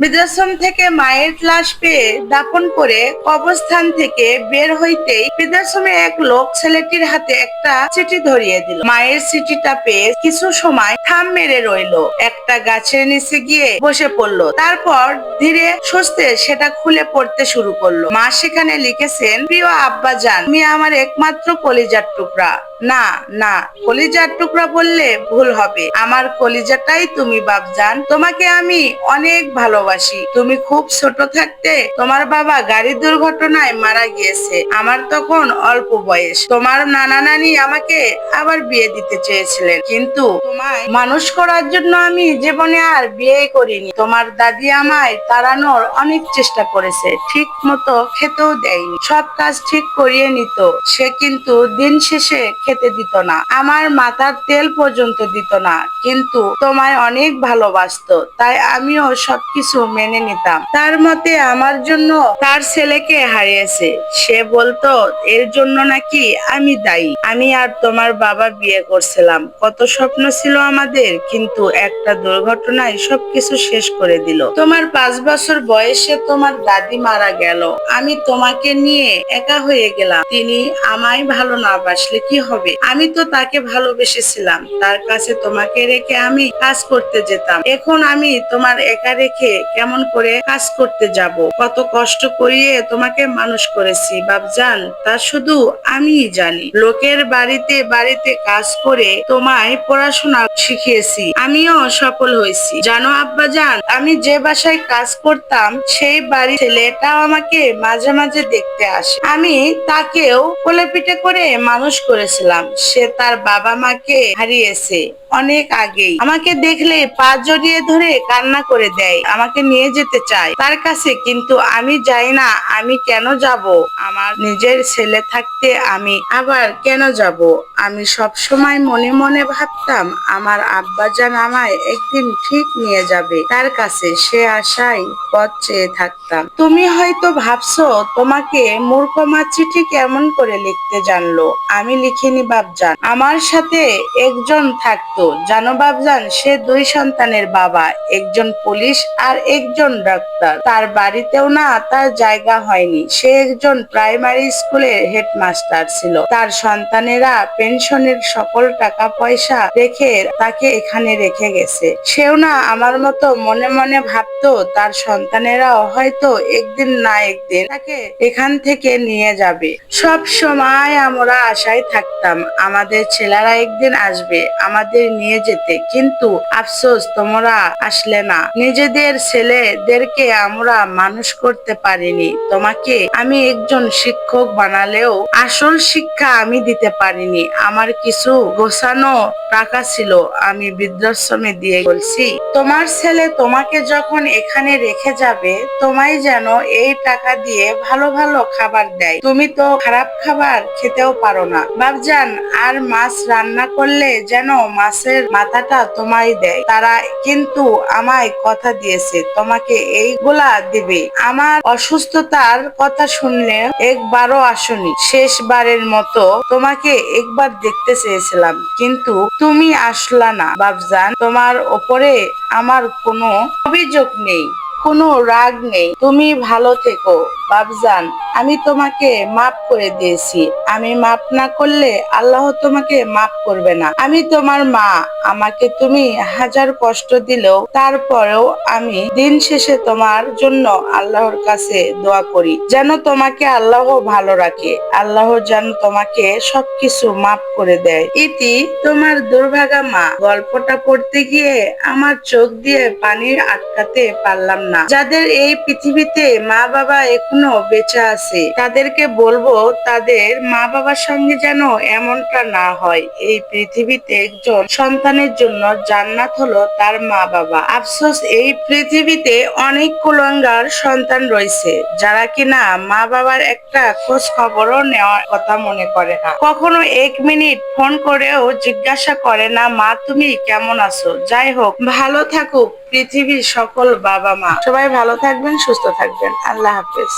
বৃদ্ধাশ্রম থেকে মায়ের লাশ পেয়ে দাপন করে কবরস্থান থেকে বের হইতেই বৃদ্ধাশ্রমে এক লোক ছেলেটির হাতে একটা চিঠি ধরিয়ে দিল। মায়ের চিঠিটা পেয়ে কিছু সময় থাম মেরে রইল। একটা গাছের নিচে গিয়ে বসে পড়ল। তারপর ধীরে সুস্থে সেটা খুলে পড়তে শুরু করল। মা সেখানে লিখেছেন, প্রিয় আব্বা যান তুমি আমার একমাত্র কলিজার টুকরা। না না, কলিজার টুকরা বললে ভুল হবে। আমার কলিজাটাই তুমি, বাপজান। তোমাকে আমি অনেক ভালোবাসি। তুমি খুব ছোট থাকতে তোমার বাবা গাড়ি দুর্ঘটনায় মারা গিয়েছে। আমার তখন অল্প বয়স। তোমার নানা নানি আমাকে আবার বিয়ে দিতে চেয়েছিলেন। কিন্তু তোমায় মানুষ করার জন্য আমি জীবনে আর বিয়ে করিনি। তোমার দাদি আমায় তাড়ানোর অনেক চেষ্টা করেছে। ঠিক মতো খেতেও দেয়নি। সব কাজ ঠিক করিয়ে নিত। সে কিন্তু দিন শেষে খেতে দিত না। আমার মাথার তেল পর্যন্ত দিত না, কিন্তু তোমায় অনেক ভালোবাসতো, তাই আমিও সবকিছু মেনে নিতাম। তার মতে আমার জন্য তার ছেলেকে হারিয়েছে। সে বলতো, এর জন্য নাকি আমি দায়ী। আমি আর তোমার বাবা বিয়ে করছিলাম। কত স্বপ্ন ছিল আমাদের, কিন্তু একটা দুর্ঘটনায় সবকিছু শেষ করে দিল। তোমার পাঁচ বছর বয়সে তোমার দাদি মারা গেল। আমি তোমাকে নিয়ে একা হয়ে গেলাম। তিনি আমায় ভালো না বাসলে কি হবে? আমি তো তাকে ভালোবেসেছিলাম। তার কাছে তোমাকে রেখে আমি কাজ করতে যেতাম। এখন আমি তোমার একা রেখে কেমন করে কাজ করতে যাব? কত কষ্ট করিয়ে তোমাকে মানুষ করেছি। বাবজান তা শুধু আমিই জানি। লোকের বাড়িতে বাড়িতে কাজ করে তোমায় পড়াশোনা শিখিয়েছি। আমিও সফল হয়েছি। জানো আব্বাজান, আমি যে বাসায় কাজ করতাম, সেই বাড়ি ছেলেটাও আমাকে মাঝে মাঝে দেখতে আসে। আমি তাকেও কোলে পিঠে করে মানুষ করেছিলাম। সে তার বাবা মাকে হারিয়েছে। অনেক আগেই। আমাকে দেখলে পা জড়িয়ে ধরে কান্না করে দেয়। আমাকে নিয়ে যেতে চায়। তার কাছে, কিন্তু আমি যাই না, আমি কেন যাব? আমার নিজের ছেলে থাকতে আমি আবার কেন যাব? আমি সব সময় মনে মনে ভাবতাম, আমার আব্বাজান আমায় একদিন ঠিক নিয়ে যাবে। তার কাছে সে আশায় পথ চেয়ে থাকতাম। তুমি হয়তো ভাবছ, তোমাকে মূর্খমা চিঠি কেমন করে লিখতে জানলো? আমি লিখিনি বাবজান আমার সাথে একজন থাকতো। জানো বাবজান সে দুই সন্তানের বাবা, একজন পুলিশ আর একজন ডাক্তার। তার বাড়িতেও না তার জায়গা হয়নি। সে একজন প্রাইমারি স্কুলের হেডমাস্টার ছিল। তার সন্তানেরা পেনশনের সকল টাকা পয়সা রেখে তাকে এখানে রেখে গেছে। সেও না আমার মতো মনে মনে ভাবতো, তার সন্তানেরাও হয়তো একদিন না একদিন তাকে এখান থেকে নিয়ে যাবে। সব সময় আমরা আশায় থাকতাম, আমাদের ছেলেরা একদিন আসবে, আমাদের নিয়ে যেতে। কিন্তু আফসোস, তোমরা আসলে না। নিজেদের ছেলেদেরকে আমরা মানুষ করতে পারিনি। তোমাকে আমি একজন শিক্ষক বানালেও আসল শিক্ষা আমি দিতে পারিনি। আমার কিছু গোছানো টাকা ছিল, আমি বৃদ্ধাশ্রমে দিয়ে বলছি, তোমার ছেলে তোমাকে যখন এখানে রেখে যাবে, তোমায় যেন এই টাকা দিয়ে ভালো ভালো খাবার দেয়। তুমি তো খারাপ খাবার খেতেও পারো না। বাবজান আর মাছ রান্না করলে যেন মাছের মাথাটা তোমায় দেয়। তারা কিন্তু আমায় কথা দিয়েছে, তোমাকে এইগুলা দিবে। আমার অসুস্থতার কথা শুনলে একবারও আসনি। শেষবারের মতো তোমাকে একবার দেখতে চেয়েছিলাম, কিন্তু তুমি আসলা না। বাবজান তোমার ওপরে আমার কোনো অভিযোগ নেই, কোনো রাগ নেই। তুমি ভালো থেকো বাবজান আমি তোমাকে মাফ করে দিয়েছি। আমি মাফ না করলে আল্লাহ তোমাকে মাফ করবে না। আমি তোমার মা, আমাকে তুমি হাজার কষ্ট দিলেও তারপরেও আমি দিন শেষে তোমার জন্য আল্লাহর কাছে দোয়া করি, যেন তোমাকে আল্লাহ ভালো রাখে। আল্লাহ যেন তোমাকে সবকিছু মাফ করে দেয়। ইতি তোমার দুর্ভাগা মা। গল্পটা পড়তে গিয়ে আমার চোখ দিয়ে পানি আটকাতে পারলাম না। যাদের এই পৃথিবীতে মা বাবা এখনও বেঁচে আছে। তাদেরকে বলব, তাদের মা বাবার সঙ্গে যেন এমনটা না হয়। এই পৃথিবীতে একজন সন্তানের জন্য জান্নাত হলো তার মা বাবা আফসোস, এই পৃথিবীতে অনেক কুলঙ্গার সন্তান রয়েছে, যারা কিনা মা বাবার একটা খোঁজ খবরও নেওয়ার কথা মনে করে না। কখনো এক মিনিট ফোন করেও জিজ্ঞাসা করে না, মা, তুমি কেমন আছো? যাই হোক, ভালো থাকুক পৃথিবীর সকল বাবা মা সবাই ভালো থাকবেন, সুস্থ থাকবেন। আল্লাহ হাফেজ।